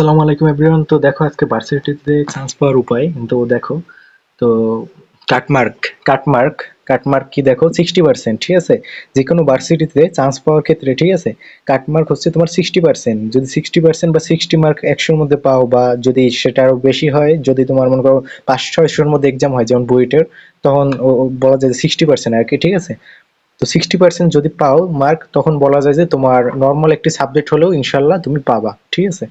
আসসালামু আলাইকুম এভরিওয়ান তো দেখো, আজকে ভার্সিটিতে চান্স পাওয়ার উপায়, তো দেখো, তো কাটমার্ক কাটমার্ক কাটমার্ক কি দেখো? সিক্সটি পার্সেন্ট ঠিক আছে? যে কোনো ভার্সিটিতে চান্স পাওয়ার ক্ষেত্রে, ঠিক আছে? কাটমার্ক হচ্ছে তোমার সিক্সটি পার্সেন্ট যদি সিক্সটি পার্সেন্ট বা সিক্সটি মার্ক একশোর মধ্যে পাও বা যদি সেটা আরও বেশি হয়, যদি তোমার মনে করো পাঁচ ছয়শোর মধ্যে এক্সাম হয়, যেমন বুয়েটের, তখন বলা যায় সিক্সটি পার্সেন্ট আর কি, ঠিক আছে? তো সিক্সটি পার্সেন্ট যদি পাও মার্ক তখন বলা যায় যে তোমার নর্মাল একটি সাবজেক্ট হলেও ইনশাল্লাহ তুমি পাবা, ঠিক আছে?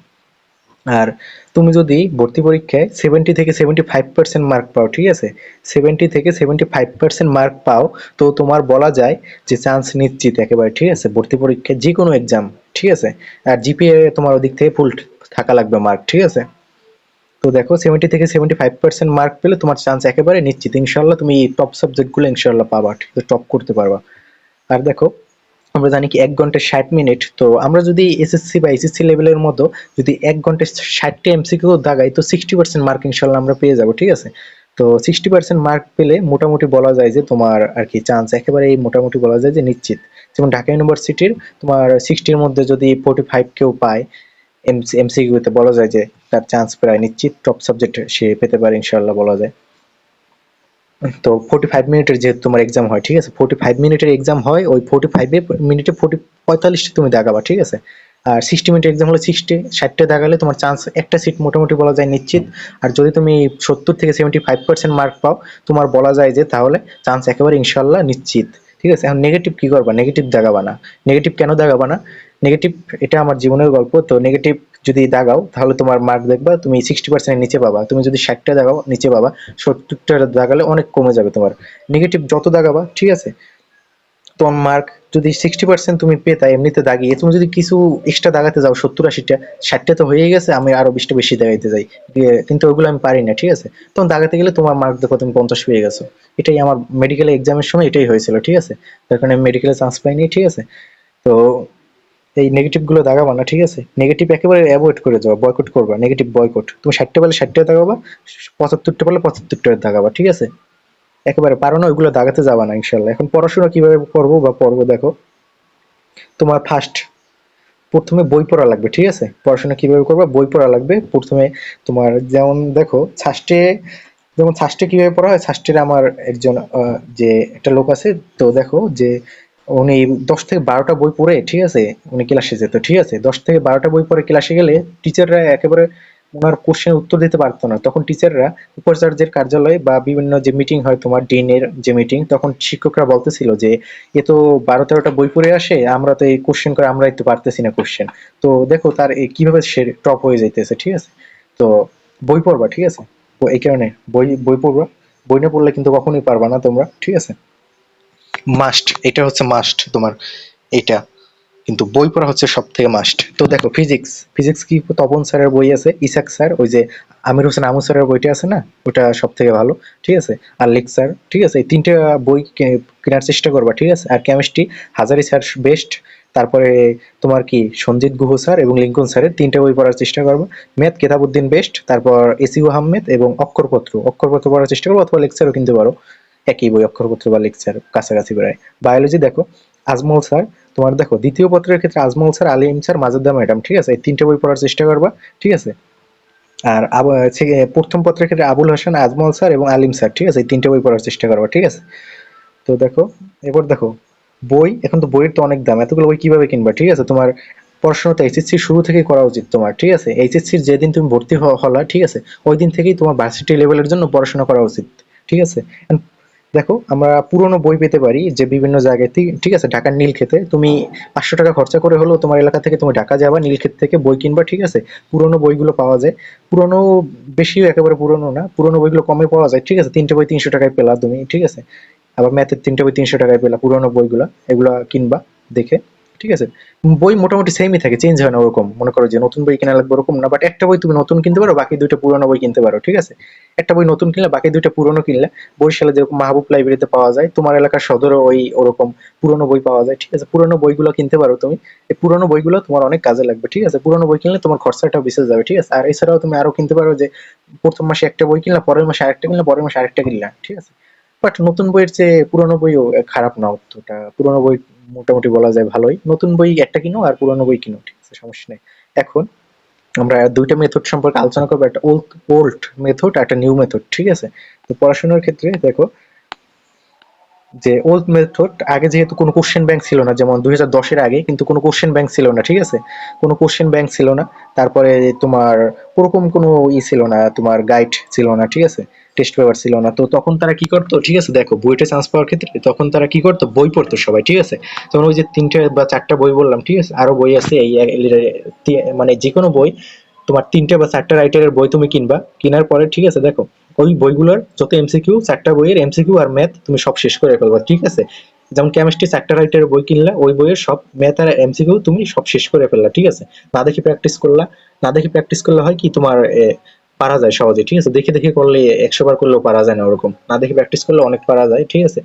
আর তুমি যদি ভর্তি পরীক্ষায় সেভেন্টি থেকে সেভেন্টি ফাইভ পার্সেন্ট মার্ক পাও, ঠিক আছে? সেভেন্টি থেকে সেভেন্টি ফাইভ পার্সেন্ট মার্ক পাও, তো তোমার বলা যায় যে চান্স নিশ্চিত একেবারে, ঠিক আছে? ভর্তি পরীক্ষায় যে কোনো এক্সাম ঠিক আছে? আর জিপিএ তোমার ওদিক থেকে ফুল থাকা লাগবে মার্ক ঠিক আছে? তো দেখো সেভেন্টি থেকে সেভেন্টি ফাইভ পার্সেন্ট মার্ক পেলে তোমার চান্স একেবারে নিশ্চিত। ইনশাল্লাহ তুমি এই টপ সাবজেক্টগুলো ইনশাল্লাহ পাবা, ঠিক আছে? টপ করতে পারবা। আর দেখো আমরা জানি কি এক ঘণ্টা ষাট মিনিট, তো আমরা যদি এসএসসি বা এসএসসি লেভেলের মতো যদি এক ঘন্টায় ষাটটা এমসিকিউ দাগাই, তো সিক্সটি পার্সেন্ট মার্ক ইনশাল্লাহ আমরা পেয়ে যাব, ঠিক আছে? তো সিক্সটি পার্সেন্ট মার্ক পেলে মোটামুটি বলা যায় যে তোমার আর কি চান্স একেবারে মোটামুটি বলা যায় যে নিশ্চিত। যেমন ঢাকা ইউনিভার্সিটির তোমার সিক্সটির মধ্যে যদি ফোর্টি ফাইভ কেউ পায় এমসি এমসিকিউতে বলা যায় যে তার চান্স প্রায় নিশ্চিত টপ সাবজেক্ট সে পেতে পারে ইনশাল্লাহ বলা যায়। তো ফোর্টি ফাইভ মিনিটের যেহেতু তোমার এক্সাম হয়, ঠিক আছে? ফোর্টি ফাইভ মিনিটের এক্সাম হয়, ওই ফোর্টি ফাইভে মিনিটে ফোর্টি পঁয়তাল্লিশটা তুমি দাগাবা ঠিক আছে? আর সিক্সটি মিনিটের এক্সাম হলে সিক্সটি ষাটটা দাগালে তোমার চান্স একটা সিট মোটামুটি বলা যায় নিশ্চিত। আর যদি তুমি সত্তর থেকে সেভেন্টি ফাইভ পার্সেন্ট মার্ক পাও, তোমার বলা যায় যে তাহলে চান্স একেবারে ইনশাল্লাহ নিশ্চিত, ঠিক আছে? এখন নেগেটিভ কী করবা? নেগেটিভ দাগাবা না। নেগেটিভ কেন দাগাবা না? নেগেটিভ এটা আমার জীবনের গল্প, তো নেগেটিভ যদি দাগাও, তাহলে তোমার মার্ক দেখবা, তুমি সিক্সটি পার্সেন্টের নিচে পাবা। তুমি যদি ষাটটা দাগাও, নিচে পাবা। সত্তরটা দাগালে অনেক কমে যাবে তোমার। নেগেটিভ যত দাগাবা, ঠিক আছে? তোমার মার্ক যদি সিক্সটি পার্সেন্ট তুমি পেতা, এমনিতে দাগিয়ে, তুমি যদি কিছু এক্সট্রা দাগাতে যাও, সত্তর, আশিটা, ষাটটা তো হয়ে গেছে, আমি আরও বিশটা বেশি দাগাইতে যাই। কিন্তু ওগুলো আমি পারি না, ঠিক আছে? তখন দাগাতে গেলে তোমার মার্ক দেখো, তুমি পঞ্চাশ পেয়ে গেছো। এটাই আমার মেডিকেল এক্সামের সময় এটাই হয়েছিল, ঠিক আছে? তার কারণে মেডিকেলে চান্স পাইনি, ঠিক আছে? তো এই নেগেটিভগুলো দাগাবা না, ঠিক আছে? নেগেটিভ একেবারে অ্যাভয়েড করে যাওয়া বয়কট করবা নেগেটিভ বয়কট তুমি ষাটটা পেলে ষাটটা দাগাবা, পঁচাত্তরটা পেলে পঁচাত্তরটা দাগাবা, ঠিক আছে? একেবারে পারো না, ওইগুলো দাগাতে যাবা না ইনশাল্লাহ এখন পড়াশোনা কীভাবে করব বা পড়ব দেখো। তোমার ফার্স্ট প্রথমে বই পড়া লাগবে, ঠিক আছে? পড়াশোনা কীভাবে করবা? বই পড়া লাগবে। প্রথমে তোমার যেমন দেখো ছাস্টে যেমন ছাস্টে কীভাবে পড়া হয়? ছাস্টের আমার একজন যে একটা লোক আছে, তো দেখো যে উনি দশ থেকে বারোটা বই পড়ে, ঠিক আছে? উনি ক্লাসে যেত, ঠিক আছে? দশ থেকে বারোটা বই পড়ে ক্লাসে গেলে টিচাররা একেবারে ওনার কোশ্চেন উত্তর দিতে পারতো না। তখন টিচাররা উপাচার্যের কার্যালয়ে বা বিভিন্ন যে মিটিং হয়, তোমার ডিনের যে মিটিং তখন শিক্ষকরা বলতেছিল যে, এ তো বারো তেরোটা বই পড়ে আসে, আমরা তো এই কোশ্চেন করে আমরা একটু পারতেছি না কোশ্চেন তো দেখো তার এই কীভাবে সে টপ হয়ে যাইতেছে, ঠিক আছে? তো বই পড়বা, ঠিক আছে? এই কারণে বই বই পড়বা। বই না পড়লে কিন্তু কখনোই পারবা না তোমরা, ঠিক আছে? মাস্ট এটা হচ্ছে মাস্ট তোমার, এটা। কিন্তু বই পড়া হচ্ছে সব থেকে মাস্ট তো দেখো ফিজিক্স ফিজিক্স কি তপন স্যারের বই আছে? ইসাক স্যার, ওই যে আমির হোসেন আমু স্যারের বইটা আছে না? ওটা সব থেকে ভালো, ঠিক আছে? আর লিক স্যার, ঠিক আছে? এই তিনটে বই কেনার চেষ্টা করবা, ঠিক আছে? আর কেমিস্ট্রি হাজারি স্যার বেস্ট তারপরে তোমার কি, সঞ্জিত গুহ স্যার এবং লিঙ্কন স্যারের তিনটে বই পড়ার চেষ্টা করবা। ম্যাথ কেতাবুদ্দিন বেস্ট তারপর এসিউ আহমেদ এবং অক্ষরপত্র। অক্ষরপত্র পড়ার চেষ্টা করব অথবা লেকচারও কিনতে পারো। একই বই অক্ষরপত্র বা লেকচার কাছাকাছি প্রায় বায়োলজি দেখো, আজমল স্যার, তোমার দেখো, দ্বিতীয় পত্রের ক্ষেত্রে Ajmal sir Alim sir, Majeda madam, ঠিক আছে? এই তিনটে বই পড়ার চেষ্টা করবা, ঠিক আছে? আর প্রথম পত্রের ক্ষেত্রে আবুল হাসান, আজমল স্যার এবং আলিম স্যার, ঠিক আছে? এই তিনটে বই পড়ার চেষ্টা করবা, ঠিক আছে? তো দেখো, এবার দেখো, বই, এখন তো বইয়ের তো অনেক দাম, এতগুলো বই কীভাবে কিনবা, ঠিক আছে? তোমার পড়াশোনা তো এইচএসসি শুরু থেকেই করা উচিত তোমার, ঠিক আছে? এইচএসসির যেদিন তুমি ভর্তি হলা, ঠিক আছে? ওই দিন থেকেই তোমার ভার্সিটি লেভেলের জন্য পড়াশোনা করা উচিত, ঠিক আছে? দেখো, আমরা পুরনো বই পেতে পারি যে বিভিন্ন জায়গায় ঠিক আছে, ঢাকার নীলক্ষেতে। তুমি পাঁচশো টাকা খরচা করে হলেও তোমার এলাকা থেকে তুমি ঢাকা যাবা, নীলক্ষেত থেকে বই কিনবা, ঠিক আছে? পুরনো বইগুলো পাওয়া যায়। পুরনো বেশিও একেবারে পুরনো না, পুরনো বইগুলো কমে পাওয়া যায়, ঠিক আছে? তিনটে বই তিনশো টাকায় পেলা তুমি, ঠিক আছে? আবার ম্যাথের তিনটে বই তিনশো টাকায় পেলা পুরনো বইগুলা, এগুলা কিনবা, দেখে। ঠিক আছে? বই মোটামুটি সেমই থাকে চেঞ্জ হয় না ওরকম। মনে করো যে নতুন বই কেনা লাগবে ওরকম না বাট একটা বই তুমি নতুন কিনতে পারো, বাকি দুইটা পুরনো বই কিনতে পারো, ঠিক আছে? একটা বই নতুন কিনলে বাকি দুইটা পুরনো কিনলে, বরিশালে যেরকম মাহবুব লাইব্রেরিতে পাওয়া যায়, তোমার এলাকার সদরে ওই ওরকম পুরনো বই পাওয়া যায়, ঠিক আছে? পুরনো বইগুলো কিনতে পারো তুমি। এই পুরনো বইগুলো তোমার অনেক কাজে লাগবে, ঠিক আছে? পুরনো বই কিনলে তোমার খরচাটাও বেঁচে যাবে, ঠিক আছে? আর এছাড়াও তুমি আরও কিনতে পারো যে প্রথম মাসে একটা বই কিনলে, পরের মাসে আরেকটা কিনলে, পরের মাসে আরেকটা কিনলে, ঠিক আছে? বাট নতুন বইয়ের চেয়ে পুরনো বইও খারাপ না অতটা। পুরনো বই মোটামুটি বলা যায় ভালোই। নতুন বই একটা কিনো আর পুরনো বই কিনো, ঠিক আছে, সমস্যা নেই। এখন আমরা দুইটা মেথড সম্পর্কে আলোচনা করব, একটা ওল্ড ওল্ড মেথড একটা নিউ মেথড ঠিক আছে? তো পড়াশোনার ক্ষেত্রে দেখো যে ওল্ড মেথড আগে যেহেতু কোনো কোশ্চেন ব্যাংক ছিল না, যেমন দুই হাজার আগে কিন্তু কোনো কোশ্চেন ব্যাংক ছিল না, ঠিক আছে? কোনো কোশ্চেন ব্যাংক ছিল না। তারপরে তোমার ওরকম কোনো ই ছিল না, তোমার গাইড ছিল না, ঠিক আছে? টেস্ট পেপার ছিল না। তো তখন তারা কি করতো? ঠিক আছে, দেখো, বইটা চান্স পাওয়ার ক্ষেত্রে তখন তারা কি করতো? বই পড়তো সবাই, ঠিক আছে? তখন ওই যে তিনটে বা চারটা বই বললাম, ঠিক আছে? আরও বই আছে, এই মানে যে কোনো বই, তোমার তিনটে বা চারটা রাইটারের বই তুমি কিনবা। কেনার পরে, ঠিক আছে, দেখো, ওই বইগুলোর যত এমসিকিউ চারটা বইয়ের এমসিকিউ আর ম্যাথ তুমি সব শেষ করে ফেলবা, ঠিক আছে? যেমন কেমিস্ট্রি চারটা রাইটারের বই কিনলা, ওই বইয়ের সব ম্যাথ আর এমসিকিউ তুমি সব শেষ করে ফেললা, ঠিক আছে? না দেখে প্র্যাকটিস করলা, না দেখে প্র্যাকটিস করলে হয় কি তোমার পারা যায় সহজে, ঠিক আছে? দেখে দেখে করলে, একশো বার করলেও পারা যায় না ওরকম। না দেখে প্র্যাকটিস করলে অনেক পারা যায়, ঠিক আছে?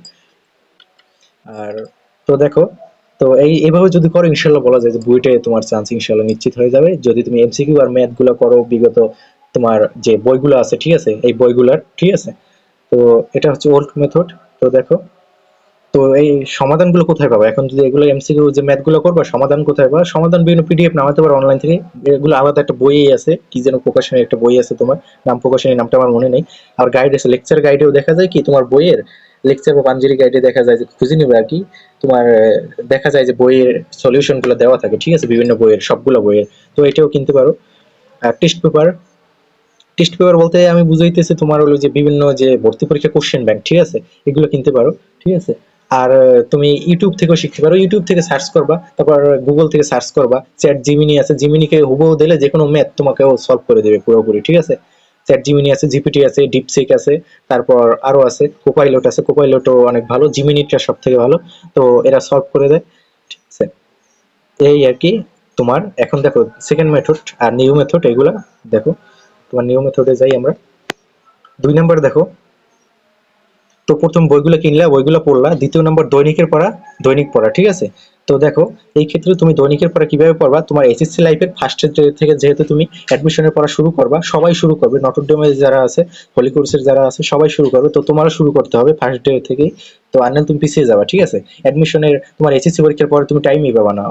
আর তো দেখো, তো এই এইভাবে যদি করো ইনশাল্লাহ বলা যায় যে বুয়েটে তোমার চান্স ইনশাল্লাহ নিশ্চিত হয়ে যাবে। যদি তুমি এমসিকিউ আর ম্যাথগুলো করো, বিগত তোমার যে বইগুলো আছে, ঠিক আছে? এই বইগুলার, ঠিক আছে? তো এটা হচ্ছে ওল্ড মেথড তো দেখো তো এই সমাধানগুলো কোথায় পাবো? এখন যদি এগুলো এমসিকিউ যে ম্যাথগুলো করবা, সমাধান কোথায় পাবা? সমাধান বিভিন্ন পিডিএফ নামাতে পারো অনলাইন থেকে। এগুলো আলাদা একটা বই আছে, কি যেন প্রকাশনের একটা বই আছে তোমার। নাম প্রকাশনের নামটা আমার মনে নেই। আর গাইড আছে লেকচার গাইডেও দেখা যায় কি, তোমার বইয়ের লেকচার বা পাঞ্জেরি গাইডে দেখা যায় যে, খুঁজে নিবে আর কি। তোমার দেখা যায় যে বইয়ের সলিউশনগুলো দেওয়া থাকে, ঠিক আছে? বিভিন্ন বইয়ের, সবগুলো বইয়ের। তো এটাও কিনতে পারো। আর টেস্ট পেপার টেস্ট পেপার বলতে আমি বুঝাইতেছি তোমার হলো যে বিভিন্ন যে ভর্তি পরীক্ষা কোশ্চেন ব্যাংক ঠিক আছে? এগুলো কিনতে পারো, ঠিক আছে? আর তুমি ইউটিউব থেকেও শিখতে পারো। ইউটিউব থেকে সার্চ করবা, তারপর গুগল থেকে সার্চ করবা। চ্যাট জিমিনি আছে জিমিনিকে হুবহু দিলে যে কোনো ম্যাথ তোমাকেও সলভ করে দেবে পুরোপুরি, ঠিক আছে? চ্যাট জিমিনি আছে জিপিটি আছে ডিপসিক আছে, তারপর আরও আছে কোপাইলট আছে। কোপাইলটও অনেক ভালো জিমিনিটা সব থেকে ভালো। তো এরা সলভ করে দেয়, ঠিক আছে? এই আর কি তোমার। এখন দেখো সেকেন্ড মেথড আর নিউ মেথড এগুলা দেখো। তোমার নিউ মেথডে যাই আমরা। দুই নাম্বার দেখো। তো প্রথম বইগুলো কিনলা, বইগুলো পড়লা, দ্বিতীয় নম্বর দৈনিকের পড়া, দৈনিক পড়া, ঠিক আছে? তো দেখো, এই ক্ষেত্রে তুমি দৈনিকের পড়া কীভাবে পড়বা? তোমার এসএসসি লাইফের ফার্স্ট থেকে যেহেতু তুমি অ্যাডমিশনের পড়া শুরু করবা, সবাই শুরু করবে। নটরডেমে যারা আছে হলি কোর্সের যারা আছে, সবাই শুরু করবে। তো তোমারও শুরু করতে হবে ফার্স্ট ডে থেকেই। তো আনলে তুমি পিছিয়ে যাবা, ঠিক আছে? অ্যাডমিশনের তোমার এসএসসি পরীক্ষার পরে তুমি টাইমই পাবা না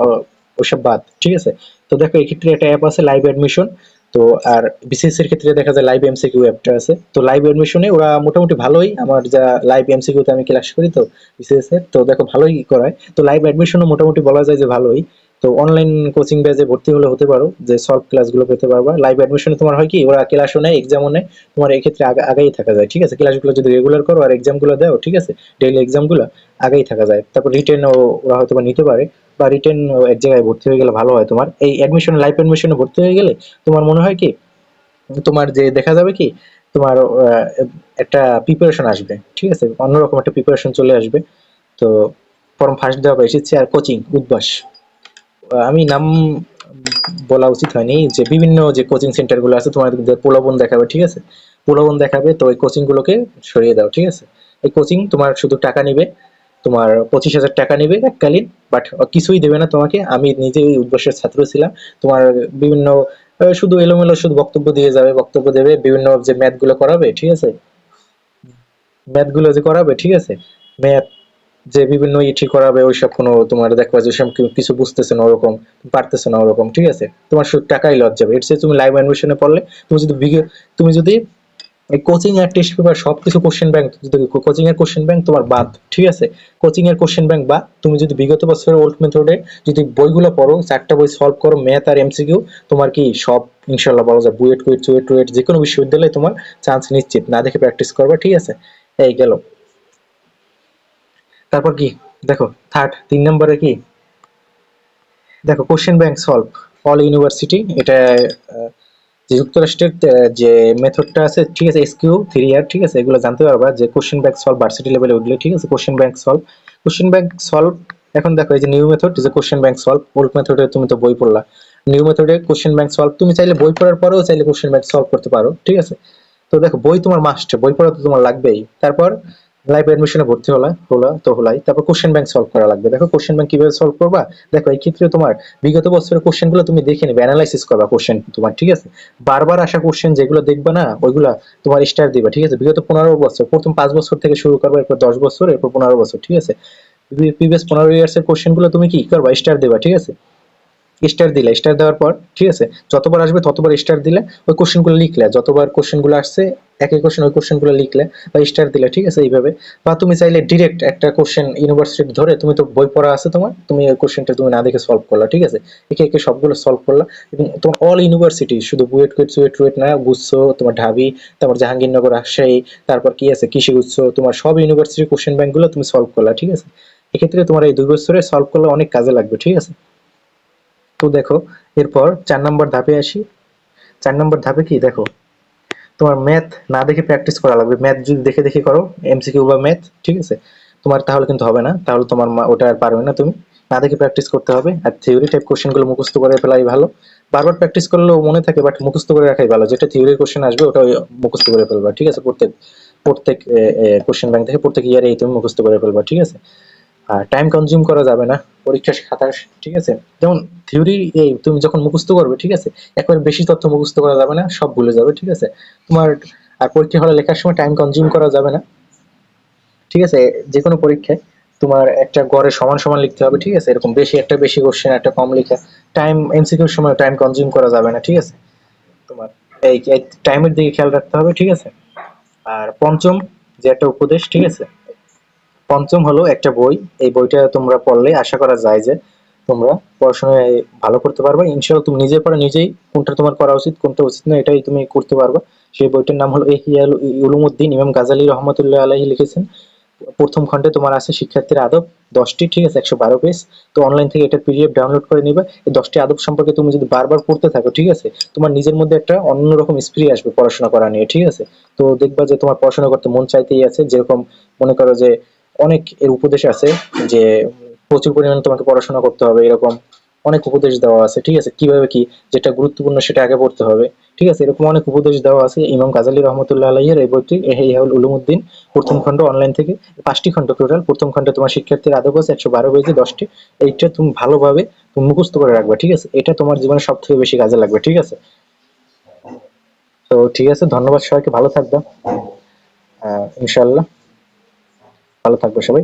ওসব বাদ, ঠিক আছে? তো দেখো এই ক্ষেত্রে একটা অ্যাপ আছে লাইভ অ্যাডমিশন তো আর বিসিএস এর ক্ষেত্রে দেখা যায় লাইভ এমসিকিউ অ্যাপটা আছে। তো লাইভ অ্যাডমিশনে ওরা মোটামুটি ভালোই। আমার যা লাইভ এমসিকিউ তে আমি ক্লাস করি তো বিসিএস এর। তো দেখো ভালোই করায়। তো লাইভ অ্যাডমিশনও মোটামুটি বলা যায় যে ভালোই। তো অনলাইন কোচিং ব্যাচে ভর্তি হলে হতে পারো, যে সলভ ক্লাসগুলো পেতে পারবা। লাইভ অ্যাডমিশনে তোমার হয় কি, ওরা ক্লাসও নেয় এক্সামও নেয়, তোমার এই ক্ষেত্রে আগেই থাকা যায়, ঠিক আছে? ক্লাসগুলো যদি রেগুলার করো আর এক্সামগুলো দাও, ঠিক আছে? ডেইলি এক্সামগুলো আগেই থাকা যায়। তারপর রিটেনও ওরা হয়তো বা নিতে পারে, বা রিটেন এক জায়গায় ভর্তি হয়ে গেলে ভালো হয় তোমার। এই অ্যাডমিশন লাইভ অ্যাডমিশনে ভর্তি হয়ে গেলে তোমার মনে হয় কি, তোমার যে দেখা যাবে কি, তোমার একটা প্রিপারেশন আসবে, ঠিক আছে? অন্যরকম একটা প্রিপারেশন চলে আসবে। তো ফর্ম ফার্স্ট দেওয়া এসেছে আর কোচিং উদ্বাস। আমি নাম বলা উচিত হয়নি, যে বিভিন্ন যে কোচিং সেন্টারগুলো আছে তোমার প্রলোভন দেখাবে, ঠিক আছে? প্রলোভন দেখাবে, তো ওই কোচিং গুলোকে সরিয়ে দাও, ঠিক আছে? এই কোচিং তোমার শুধু টাকা নিবে, তোমার পঁচিশ হাজার টাকা নিবে এককালীন বাট কিছুই দেবে না তোমাকে। আমি নিজে ওই উদ্বাসের ছাত্র ছিলাম। তোমার বিভিন্ন শুধু এলোমেলো শুধু বক্তব্য দিয়ে যাবে, বক্তব্য দেবে, বিভিন্ন যে ম্যাথগুলো করাবে, ঠিক আছে? ম্যাথগুলো যে করাবে, ঠিক আছে? ম্যাথ যে বিভিন্ন ইটি করাবে, ওইসব কোনো তোমার দেখবা যে সব কিছু বুঝতেছে না ওরকম, পারতেছে না ওরকম, ঠিক আছে? তোমার শুধু টাকাই লস যাবে এর তুমি লাইভ অ্যাডমিশনে পড়লে তুমি যদি তুমি যদি এই কোচিং আর টেস্ট পেপার সবকিছু কোশ্চেন ব্যাংক যদি কোচিং এর কোশ্চেন ব্যাংক তোমার বাদ, ঠিক আছে? কোচিং এর কোশ্চেন ব্যাংক বাদ তুমি যদি বিগত বছরের ওল্ড মেথডে যদি বইগুলো পড়ো, চারটা বই সলভ করো ম্যাথ আর এমসিকিউ তোমার কি সব ইনশাল্লাহ বলা যায় বুয়েট কুয়েট চুয়েট টুয়েট যে কোনো বিশ্ববিদ্যালয়ে তোমার চান্স নিশ্চিত। না দেখে প্র্যাকটিস করবে, ঠিক আছে? এই গেল। তারপর কি? দেখো থার্ড তিন নম্বরে কি? দেখো question bank solve all university এটা যে যুক্তরাষ্ট্রের যে মেথডটা আছে, ঠিক আছে এসকিউ থ্রি ইয়ার ঠিক আছে, এগুলো জানতে পারবা, যে কোশ্চেন ব্যাংক সলভ ভার্সিটি লেভেলে উঠলে, ঠিক আছে question bank solve question bank solve এখন দেখো, এই যে নিউ মেথড যে কোশ্চেন ব্যাংক সলভ ওল্ড মেথডে তুমি তো বই পড়লা নিউ মেথডে কোশ্চেন ব্যাংক সলভ তুমি চাইলে বই পড়ার পরেও চাইলে কোশ্চেন ব্যাংক সলভ করতে পারো, ঠিক আছে, তো দেখো, বই তোমার মাস্ট বই পড়া তো তোমার লাগবেই, তারপর লাইভ অ্যাডমিশনে ভর্তি হলা হলা, তো হলাই। তারপর কোশ্চেন ব্যাংক সলভ করা লাগবে। দেখো কোশ্চেন ব্যাংক কীভাবে সলভ করবা? দেখো, এই ক্ষেত্রে তোমার বিগত বছরের কোশ্চেনগুলো তুমি দেখে নিবে অ্যানালাইসিস করবা কোশ্চেন তোমার, ঠিক আছে? বারবার আসা কোশ্চেন যেগুলো দেখবা না, ওইগুলা তোমার স্টার দিবা, ঠিক আছে? বিগত পনেরো বছর, প্রথম পাঁচ বছর থেকে শুরু করবা, এরপর দশ বছর, এরপর পনেরো বছর, ঠিক আছে? প্রিভিয়াস পনেরো ইয়ার্স এর কোশ্চেনগুলো তুমি কি করবা? স্টার দেবা, ঠিক আছে? স্টার দিলে স্টার দেওয়ার পর, ঠিক আছে? যতবার আসবে, ততবার স্টার দিলে ওই কোশ্চেনগুলো লিখলে। যতবার কোশ্চেনগুলো আসছে একই কোশ্চেন ওই কোশ্চেনগুলো লিখলে বা স্টার দিলে, ঠিক আছে? এইভাবে। বা তুমি চাইলে ডিরেক্ট একটা কোশ্চেন ইউনিভার্সিটি ধরে, তুমি তো বই পড়া আছে তোমার, তুমি ওই কোশ্চেনটা তুমি না দেখে সলভ করলা, ঠিক আছে? একে একে সবগুলো সলভ করলা এবং তোমার অল ইউনিভার্সিটি শুধু বুয়েট কুয়েট সুয়েট টুয়েট না, গুচ্ছ, তোমার ঢাবি, তারপর জাহাঙ্গীরনগর, রাজশাহী, তারপর কি আছে? কৃষি গুচ্ছ, তোমার সব ইউনিভার্সিটির কোশ্চেন ব্যাংকগুলো তুমি সলভ করলা, ঠিক আছে? এক্ষেত্রে তোমার এই দুই বছরে সলভ করলে অনেক কাজে লাগবে, ঠিক আছে? তো দেখো, এরপর চার নম্বর ধাপে আসি। চার নম্বর ধাপে কি? দেখো, তোমার ম্যাথ না দেখে প্র্যাকটিস করা লাগবে। ম্যাথ যদি দেখে দেখে করো এমসিকিউ বা ম্যাথ ঠিক আছে? তোমার তাহলে কিন্তু হবে না। তাহলে তোমার ওটা আর পারবে না তুমি। না দেখে প্র্যাকটিস করতে হবে। আর থিওরি টাইপ কোশ্চেনগুলো মুখস্থ করে ফেলাই ভালো। বারবার প্র্যাকটিস করলেও মনে থাকে বাট মুখস্থ করে রাখাই ভালো। যেটা থিওরির কোশ্চেন আসবে, ওটা মুখস্থ করে ফেলবা, ঠিক আছে? প্রত্যেক প্রত্যেক কোশ্চেন ব্যাংক থেকে প্রত্যেক ইয়ারে তুমি মুখস্থ করে ফেলবা, ঠিক আছে? টাইম কনজিউম করা যাবে না পরীক্ষার খাতা, ঠিক আছে? যেমন থিওরি এই তুমি যখন মুখস্থ করবে, ঠিক আছে? একবার বেশি তথ্য মুখস্থ করা যাবে না, সব ভুলে যাবে, ঠিক আছে? তোমার, আর পরীক্ষা হলে লেখার সময় টাইম কনজিউম করা যাবে না, ঠিক আছে? যে কোনো পরীক্ষায় তোমার একটা গড়ে সমান সমান লিখতে হবে, ঠিক আছে? এরকম বেশি, একটা বেশি কোশ্চেন একটা কম লেখা টাইম এমসিকিউর সময় টাইম কনজিউম করা যাবে না, ঠিক আছে? তোমার এই টাইমের দিকে খেয়াল রাখতে হবে, ঠিক আছে? আর পঞ্চম যে একটা উপদেশ, ঠিক আছে? পঞ্চম হলো একটা বই। এই বইটা তোমরা পড়লে আশা করা যায় যে তোমরা পড়াশোনায় ভালো করতে পারবে। ইনশাআল্লাহ তুমি নিজের পরে নিজেই কোনটা তোমার করা উচিত, কোনটা উচিত না এটাই তুমি করতে পারবে। সেই বইটার নাম হলো ইহিয়া উলুমুদ্দিন। ইমাম গাজালি রহমতুল্লাহ আলাইহি লিখেছেন। প্রথম খণ্ডে তোমার আছে শিক্ষার্থীর আদব দশটি, ঠিক আছে, একশো বারো পেজ। তো অনলাইন থেকে এটা পিডিএফ ডাউনলোড করে নিবে। এই দশটি আদব সম্পর্কে তুমি যদি বারবার পড়তে থাকো, ঠিক আছে, তোমার নিজের মধ্যে একটা অন্যরকম স্প্রি আসবে পড়াশোনা করা নিয়ে, ঠিক আছে। তো দেখবা যে তোমার পড়াশোনা করতে মন চাইতেই আছে। যেরকম মনে করো যে অনেক এর উপদেশ আছে যে প্রচুর পরিমাণে তোমাকে পড়াশোনা করতে হবে এরকম অনেক উপদেশ দেওয়া আছে। ঠিক আছে কীভাবে কি যেটা গুরুত্বপূর্ণ সেটা আগে পড়তে হবে। ঠিক আছে এরকম অনেক উপদেশ দেওয়া আছে। ইমাম গাজালি রহমতুল্লাহ আলাইয়ের এই বইটি এহিয়াউল উলুমুদ্দিন প্রথম খণ্ড অনলাইন থেকে পাঁচটি খণ্ড টোটাল প্রথম খণ্ডে তোমার শিক্ষার্থীর আদব আছে একশো বারো পেজে দশটি। এইটা তুমি ভালোভাবে তুমি মুখস্থ করে রাখবে ঠিক আছে? এটা তোমার জীবনে সব থেকে বেশি কাজে লাগবে ঠিক আছে? তো ঠিক আছে ধন্যবাদ সবাইকে ভালো থাকবে। আহ, ইনশাআল্লাহ। ভালো থাকবে সবাই।